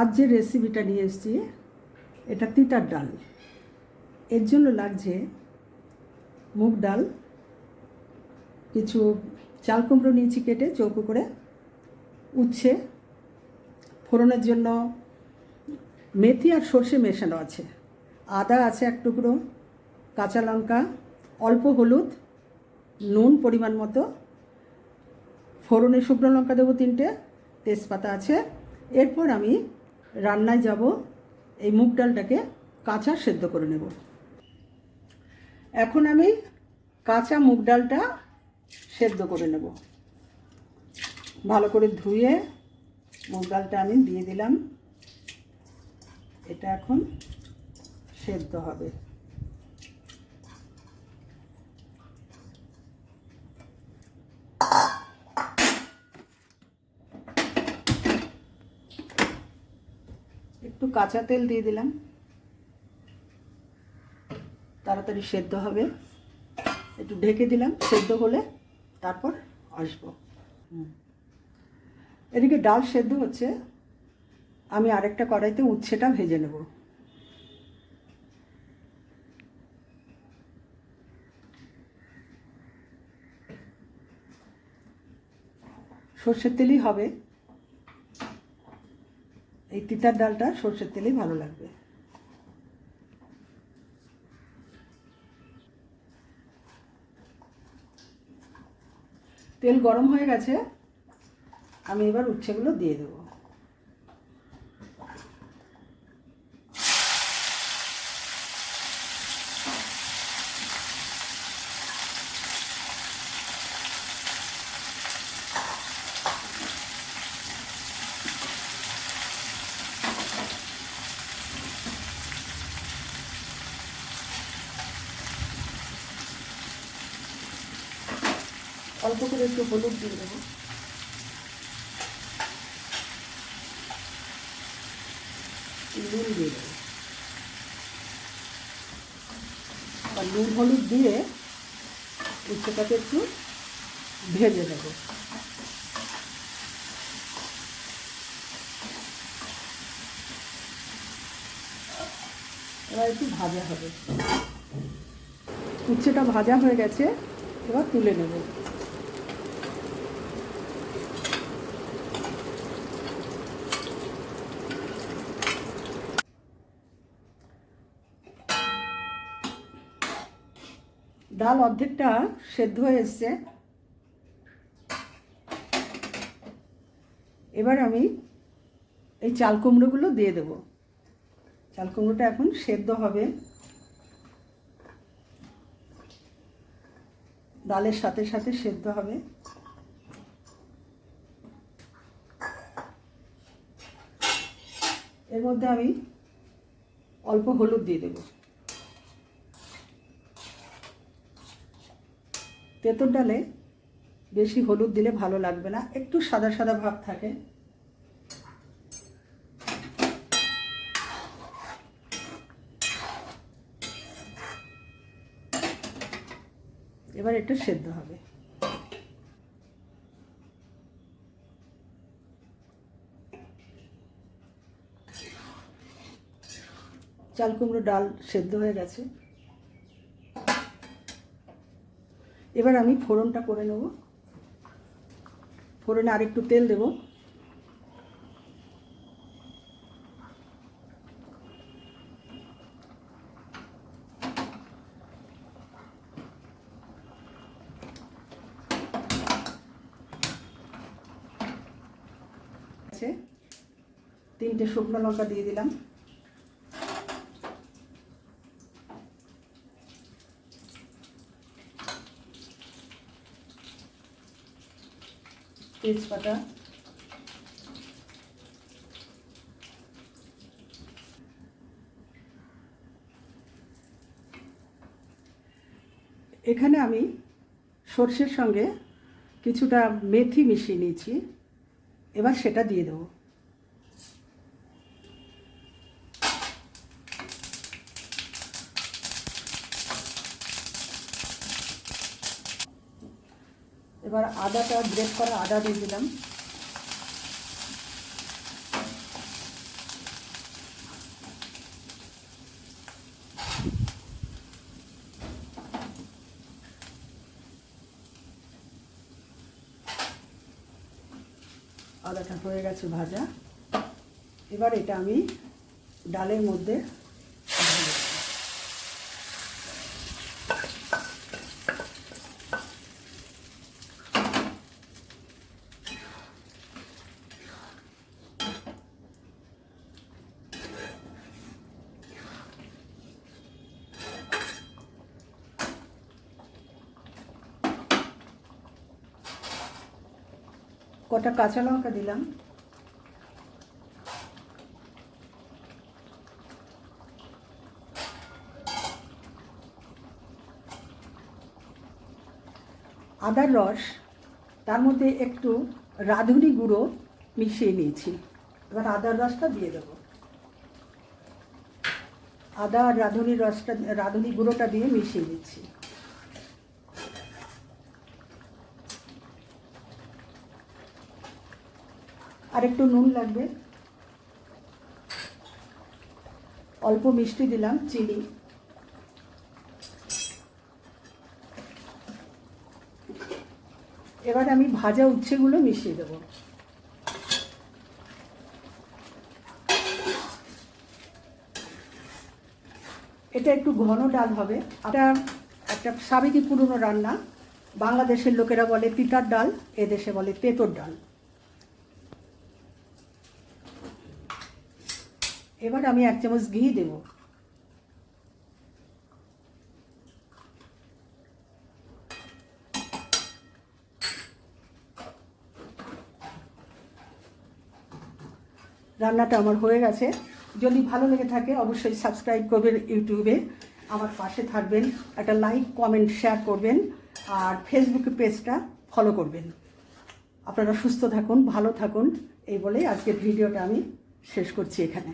আজ যে রেসিপিটা নিয়ে এসেছি, এটা তিতার ডাল। এর জন্য লাগছে মুগ ডাল, কিছু চাল কুমড়ো নিয়েছি কেটে চৌকো করে, উচ্ছে, ফোড়নের জন্য মেথি আর সর্ষে মেশানো আছে। আদা আছে এক টুকরো, কাঁচা লঙ্কা, অল্প হলুদ, নুন পরিমাণ মতো, ফোড়নে শুকনো লঙ্কা দেবো তিনটে, তেজপাতা আছে। এরপর আমি রান্নায় যাব, এই মুগ ডালটাকে কাঁচা সেদ্ধ করে নেব। এখন আমি কাঁচা মুগ ডালটা সেদ্ধ করে নেব। ভালো করে ধুয়ে মুগ ডালটা আমি দিয়ে দিলাম। এটা এখন সেদ্ধ হবে। একটু কাঁচা তেল দিয়ে দিলাম। তাড়াতাড়ি সেদ্ধ হবে। একটু ঢেকে দিলাম, সেদ্ধ হলে তারপর আসব। এদিকে ডাল সেদ্ধ হচ্ছে। আমি আরেকটা কড়াইতে উচ্ছেটা ভেজে নেব। সর্ষের তেলই হবে। তিতার ডালটা সর্ষের তেলেই ভালো লাগবে। তেল গরম হয়ে গেছে, আমি এবার উচ্ছেগুলো দিয়ে দেবো। অল্প করে একটু হলুদ দিয়ে দেবো। নুন দিয়ে দেবো। আর নুন হলুদ দিয়ে উচ্ছেটাকে একটু ভেজে দেবো এবার একটু ভাজা হবে। উচ্ছেটা ভাজা হয়ে গেছে, এবার তুলে নেব। ডাল অর্ধেকটা সেদ্ধ হয়ে এসছে। এবার আমি এই চাল কুমড়োগুলো দিয়ে দেব। চাল কুমড়োটা এখন সেদ্ধ হবে। ডালের সাথে সাথে সেদ্ধ হবে। এর মধ্যে আমি অল্প হলুদ দিয়ে দেব। তেঁতুর ডালে বেশি হলুদ দিলে ভালো লাগবে না, একটু সাদা সাদা ভাব থাকে। এবার একটু সেদ্ধ হবে। চাল কুমড়ো ডাল সেদ্ধ হয়ে গেছে। এবার আমি ফোড়নটা করে নেব। ফোড়নে আরেকটু তেল দেব। তিনটে শুকনো লঙ্কা দিয়ে দিলাম। তেজপাতা এখানে আমি সর্ষের সঙ্গে কিছুটা মেথি মিশিয়ে নিয়েছি। এবার সেটা দিয়ে দেবো। এবার আদাটা গ্রেট করা আদা দিয়ে দিলাম। আদাটা হয়ে গেছে ভাজা। এবার এটা আমি ডালের মধ্যে কটা কাঁচা লঙ্কা দিলাম। আদার রস, তার মধ্যে একটু রাঁধুনি গুঁড়ো মিশিয়ে নিয়েছি। এবার আদার রসটা দিয়ে দেবো। আদা আর রাঁধুনি রসটা, রাঁধুনি গুঁড়োটা দিয়ে মিশিয়ে দিচ্ছি আর একটু নুন লাগবে। অল্প মিষ্টি দিলাম, চিনি। এবার আমি ভাজা উচ্ছেগুলো মিশিয়ে দেবো। এটা একটু ঘন ডাল হবে। এটা একটা সাবেকি পুরনো রান্না। বাংলাদেশের লোকেরা বলে তিতার ডাল, এদেশে বলে তেঁতোর ডাল। এবার আমি এক চামচ ঘি দেব। রান্নাটা আমার হয়ে গেছে। যদি ভালো লেগে থাকে, অবশ্যই সাবস্ক্রাইব করবেন ইউটিউবে আমার পাশে থাকবেন, একটা লাইক কমেন্ট শেয়ার করবেন, আর ফেসবুকে পেজটা ফলো করবেন। আপনারা সুস্থ থাকুন, ভালো থাকুন, এই বলে আজকের ভিডিওটা আমি শেষ করছি এখানে।